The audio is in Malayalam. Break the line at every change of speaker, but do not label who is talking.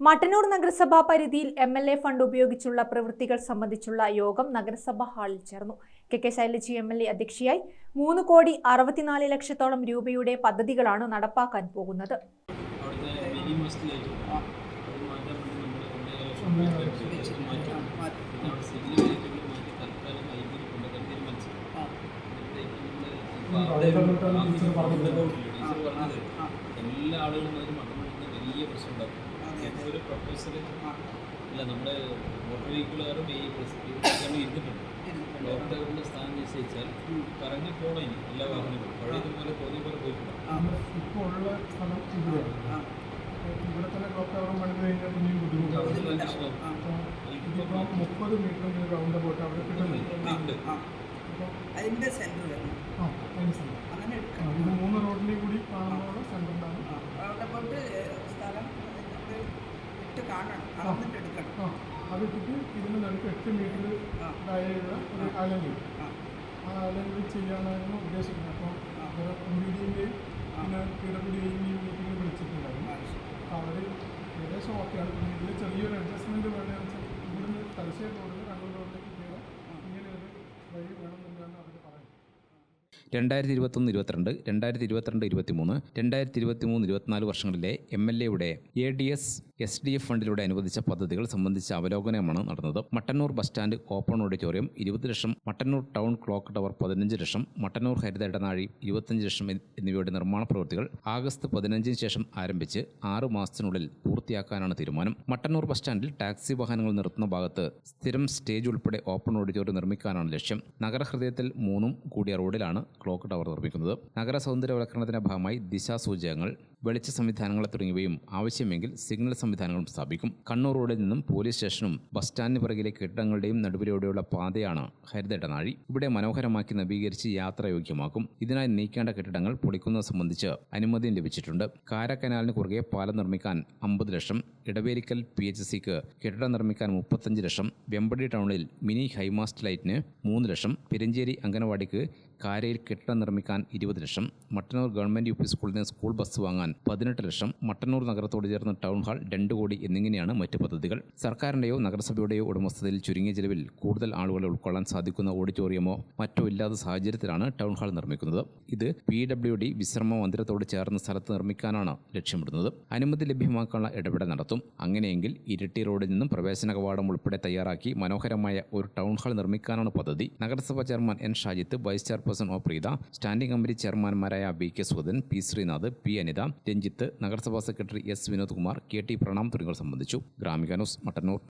മട്ടന്നൂർ നഗരസഭാ പരിധിയിൽ എം എൽ എ ഫണ്ട് ഉപയോഗിച്ചുള്ള പ്രവൃത്തികൾ സംബന്ധിച്ചുള്ള യോഗം നഗരസഭാ ഹാളിൽ ചേർന്നു. K K Shailaja M L A അധ്യക്ഷയായി മൂന്ന് കോടി അറുപത്തിനാല് ലക്ഷത്തോളം രൂപയുടെ പദ്ധതികളാണ് നടപ്പാക്കാൻ പോകുന്നത്.
എല്ലാ ആളുകളും അതിന് ഒരു പ്രൊഫസർ ഇല്ല നമ്മുടെ മോട്ടോർ വെഹിക്കിളുകാരും ഈ ഇരുന്നിട്ടുണ്ട്. ലോക്ക്ഡൗണിന്റെ സ്ഥാനം നിശ്ചയിച്ചാൽ കറങ്ങി പോകണം ഇനി എല്ലാ വാഹനങ്ങളും. പഴയതുപോലെ തോന്നിയ പോലെ പോയിട്ടില്ല.
ഇപ്പോൾ ഉള്ള സ്ഥലം ഇവിടെയാണ്. ഇവിടെ തന്നെ ടവർ പണിത് കഴിഞ്ഞാൽ പിന്നെയും ബുദ്ധിമുട്ടാണ് അപ്പോൾ മുപ്പത് മീറ്റർ റൗണ്ട് പോയിട്ട് അവിടെ
അതിന്റെ സെന്റർ വരണം.
ആ മനസ്സിലായി
അങ്ങനെ
ആ, മൂന്ന് റോഡിലേക്ക് കൂടി കാണുമ്പോൾ സെന്ററിലാണ്
ആ, അവിടെ പോയിട്ട് സ്ഥലം നമ്മൾ ഇട്ട് അളന്നിട്ട് എടുക്കണം
ആ. അത് ഇട്ടിട്ട് ഇതിന് നടുക്ക് എട്ട് മീറ്റർ. താഴെയുള്ള ഒരു അലങ്കി.
ആ,
അലങ്കി ചെയ്യാനായിരുന്നു ഉദ്ദേശിക്കുന്നത്. അപ്പോൾ എം ബി ഡിന്റെയും പിന്നെ പീഡബ്ല്യുഡിന്റെയും മീറ്റിംഗ് വിളിച്ചിട്ടുണ്ടായിരുന്നു. അവർ ഏകദേശം ഓക്കെയാണ്. ഇതിൽ ചെറിയൊരു അഡ്ജസ്റ്റ്മെന്റ് വേണ്ടതെന്ന് വെച്ചാൽ ഇവിടുന്ന് തലശ്ശേരി റോഡിൽ കണ്ണൂർ റോഡിലേക്ക്
രണ്ടായിരത്തി ഇരുപത്തൊന്ന് ഇരുപത്തിരണ്ട് രണ്ടായിരത്തി ഇരുപത്തിരണ്ട് ഇരുപത്തിമൂന്ന് രണ്ടായിരത്തി ഇരുപത്തിമൂന്ന് ഇരുപത്തിനാല് വർഷങ്ങളിലെ എം എൽ എയുടെ A D S S D F ഫണ്ടിലൂടെ അനുവദിച്ച പദ്ധതികൾ സംബന്ധിച്ച അവലോകനമാണ് നടന്നത്. Mattannur bus stand open auditorium ഇരുപത് lakh Mattannur town clock tower പതിനഞ്ച് ലക്ഷം മട്ടന്നൂർ ഹരിത ഇടനാഴി ഇരുപത്തഞ്ച് ലക്ഷം എന്നിവയുടെ നിർമ്മാണ പ്രവൃത്തികൾ ആഗസ്റ്റ് പതിനഞ്ചിന് ശേഷം ആരംഭിച്ച് ആറ് മാസത്തിനുള്ളിൽ പൂർത്തിയാക്കാനാണ് തീരുമാനം. മട്ടന്നൂർ ബസ് സ്റ്റാൻഡിൽ ടാക്സി വാഹനങ്ങൾ നിർത്തുന്ന ഭാഗത്ത് സ്ഥിരം സ്റ്റേജ് ഉൾപ്പെടെ ഓപ്പൺ ഓഡിറ്റോറിയം നിർമ്മിക്കാനാണ് ലക്ഷ്യം. നഗരഹൃദയത്തിൽ മൂന്നും കൂടിയ റോഡിലാണ് ക്ലോക്ക് ടവർ നിർമ്മിക്കുന്നത് നഗര സൗന്ദര്യവൽക്കരണത്തിന്റെ ഭാഗമായി ദിശാസൂചകങ്ങൾ വെളിച്ച സംവിധാനങ്ങൾ തുടങ്ങിയവയും ആവശ്യമെങ്കിൽ സിഗ്നൽ സംവിധാനങ്ങളും സ്ഥാപിക്കും. കണ്ണൂർ റോഡിൽ നിന്നും പോലീസ് സ്റ്റേഷനും ബസ് സ്റ്റാൻഡിന് പിറകിലെ കെട്ടിടങ്ങളുടെയും നടുവിലൂടെയുള്ള പാതയാണ് ഹരിതടനാഴി ഇവിടെ മനോഹരമാക്കി നവീകരിച്ച് യാത്രായോഗ്യമാക്കും. ഇതിനായി നീക്കേണ്ട കെട്ടിടങ്ങൾ പൊളിക്കുന്നത് സംബന്ധിച്ച് അനുമതിയും ലഭിച്ചിട്ടുണ്ട്. കാരക്കനാലിന് കുറുകെ പാലം നിർമ്മിക്കാൻ അമ്പത് ലക്ഷം. ഇടവേരിക്കൽ പി എച്ച് സിക്ക് കെട്ടിടം നിർമ്മിക്കാൻ മുപ്പത്തഞ്ച് ലക്ഷം. വെമ്പടി ടൗണിൽ മിനി ഹൈമാസ്റ്റ് ലൈറ്റിന് മൂന്ന് ലക്ഷം. പെരിഞ്ചേരി അംഗനവാടിക്ക് കാരയിൽ കെട്ടിടം നിർമ്മിക്കാൻ ഇരുപത് lakh. Mattannur government U P സ്കൂളിന് സ്കൂൾ ബസ് വാങ്ങാൻ പതിനെട്ട് ലക്ഷം മട്ടന്നൂർ നഗരത്തോട് ചേർന്ന ടൗൺ ഹാൾ രണ്ട് കോടി എന്നിങ്ങനെയാണ് മറ്റ് പദ്ധതികൾ. സർക്കാരിന്റെയോ നഗരസഭയുടെയോ ഉടമസ്ഥതയിൽ ചുരുങ്ങിയ ചെലവിൽ കൂടുതൽ ആളുകളെ ഉൾക്കൊള്ളാൻ സാധിക്കുന്ന ഓഡിറ്റോറിയമോ മറ്റോ ഇല്ലാത്ത സാഹചര്യത്തിലാണ് ടൗൺ ഹാൾ നിർമ്മിക്കുന്നത്. ഇത് പി ഡബ്ല്യു ഡി വിശ്രമ മന്ദിരത്തോട് ചേർന്ന സ്ഥലത്ത് നിർമ്മിക്കാനാണ് ലക്ഷ്യമിടുന്നത്. അനുമതി ലഭ്യമാക്കാനുള്ള ഇടപെടൽ നടത്തും. അങ്ങനെയെങ്കിൽ ഇരട്ടി റോഡിൽ നിന്നും പ്രവേശന കവാടം ഉൾപ്പെടെ തയ്യാറാക്കി മനോഹരമായ ഒരു ടൗൺ ഹാൾ നിർമ്മിക്കാനാണ് പദ്ധതി. നഗരസഭാ chairman N Shajith vice chairperson O Preetha standing committee ചെയർമാൻമാരായ V K Sudhan P Sreenath P Anitha Ranjith നഗരസഭാ secretary S Vinod Kumar K T Pranam തുടങ്ങിയവർ സംബന്ധിച്ചു. ഗ്രാമിക ന്യൂസ് മട്ടന്നൂർ.